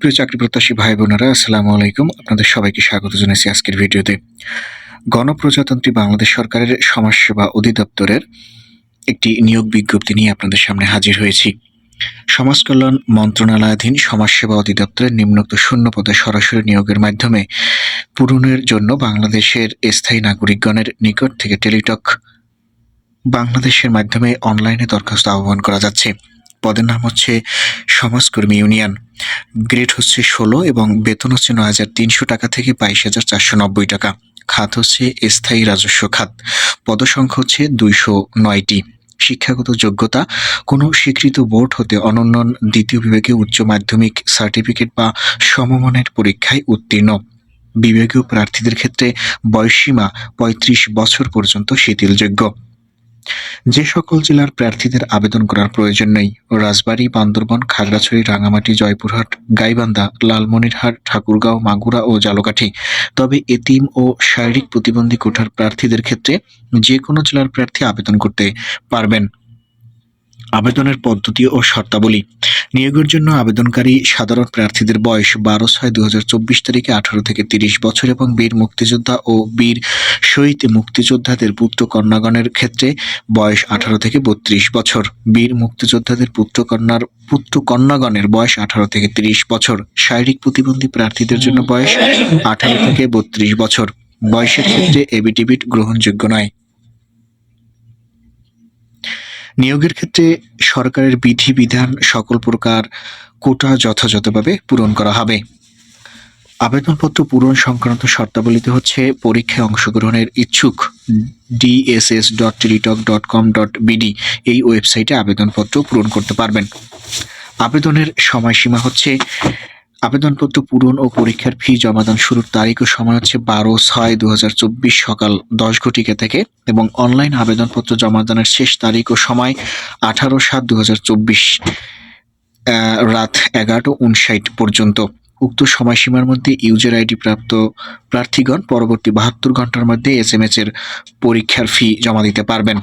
প্রিয় চাকরি প্রত্যাশী ভাই বোনেরা, আসসালামু আলাইকুম। আপনাদের সবাইকে স্বাগত জানাচ্ছি আজকের ভিডিওতে। গণপ্রজাতন্ত্রী বাংলাদেশ সরকারের সমাজসেবা অধিদপ্তরের একটি নিয়োগ বিজ্ঞপ্তি নিয়ে আপনাদের সামনে হাজির হয়েছি। সমাজ কল্যাণ মন্ত্রণালয়াধীন সমাজসেবা অধিদপ্তরের নিম্নোক্ত শূন্য পদে সরাসরি নিয়োগের মাধ্যমে পূরণের জন্য বাংলাদেশের স্থায়ী নাগরিকগণের নিকট থেকে টেলিটক বাংলাদেশের মাধ্যমে অনলাইনে দরখাস্ত আহ্বান করা যাচ্ছে। পদের নাম হচ্ছে সমাজকর্মী ইউনিয়ন। গ্রেড হচ্ছে ষোলো এবং বেতন হচ্ছে নয় হাজার তিনশো টাকা থেকে বাইশ হাজার চারশো নব্বই টাকা। খাত হচ্ছে স্থায়ী রাজস্ব খাত। পদসংখ্যা হচ্ছে দুইশো নয়টি। শিক্ষাগত যোগ্যতা, কোনো স্বীকৃত বোর্ড হতে অনন্য দ্বিতীয় বিভাগে উচ্চ মাধ্যমিক সার্টিফিকেট বা সমমানের পরীক্ষায় উত্তীর্ণ। বিভাগীয় প্রার্থীদের ক্ষেত্রে বয়সসীমা পঁয়ত্রিশ বছর পর্যন্ত শিথিলযোগ্য। যে সকল জেলার প্রার্থীদের আবেদন করার প্রয়োজন নেই। রাজবাড়ী, বান্দরবন, খাগড়াছড়ি, রাঙামাটি, জয়পুরহাট, গাইবান্ধা, লালমনিরহাট, ঠাকুরগাঁও, মাগুরা ও জালকাঠি। তবে এতিম ও শারীরিক প্রতিবন্ধী কোঠার প্রার্থীদের ক্ষেত্রে যে কোনো জেলার প্রার্থী আবেদন করতে পারবেন। আবেদনের পদ্ধতি ও শর্তাবলী। নিয়োগের জন্য আবেদনকারী সাধারণ প্রার্থীদের বয়স বারো ছয় দু তারিখে আঠারো থেকে তিরিশ বছর এবং বীর মুক্তিযোদ্ধা ও বীর শহীদ মুক্তিযোদ্ধাদের পুত্র কন্যাগণের ক্ষেত্রে বয়স আঠারো থেকে বত্রিশ বছর। বীর মুক্তিযোদ্ধাদের পুত্র কন্যার পুত্র কন্যাগণের বয়স আঠারো থেকে তিরিশ বছর। শারীরিক প্রতিবন্ধী প্রার্থীদের জন্য বয়স আঠারো থেকে বত্রিশ বছর। বয়সের ক্ষেত্রে এবিটিবিট গ্রহণযোগ্য নয়। নিয়োগের ক্ষেত্রে সরকারের বিধিবিধান সকল প্রকার কোটা যথাযথভাবে পূরণ করা হবে। আবেদনপত্র পূরণ সংক্রান্ত শর্তাবলীতে হচ্ছে পরীক্ষায় অংশগ্রহণের ইচ্ছুক DSS dot Teletalk dot com dot এই ওয়েবসাইটে আবেদনপত্র পূরণ করতে পারবেন। আবেদনের সময়সীমা হচ্ছে আবেদনপত্র পূরণ ও পরীক্ষার ফি জমাদান শুরুর তারিখ ও সময় হচ্ছে বারো ছয় দু সকাল দশ ঘটিকা থেকে এবং অনলাইন আবেদনপত্র জমাদানের শেষ তারিখ ও সময় আঠারো সাত দু রাত এগারোটা উনষাট পর্যন্ত। উক্ত সময়সীমার মধ্যে ইউজার আইডি প্রাপ্ত প্রার্থীগণ পরবর্তী বাহাত্তর ঘণ্টার মধ্যে এস এর পরীক্ষার ফি জমা দিতে পারবেন।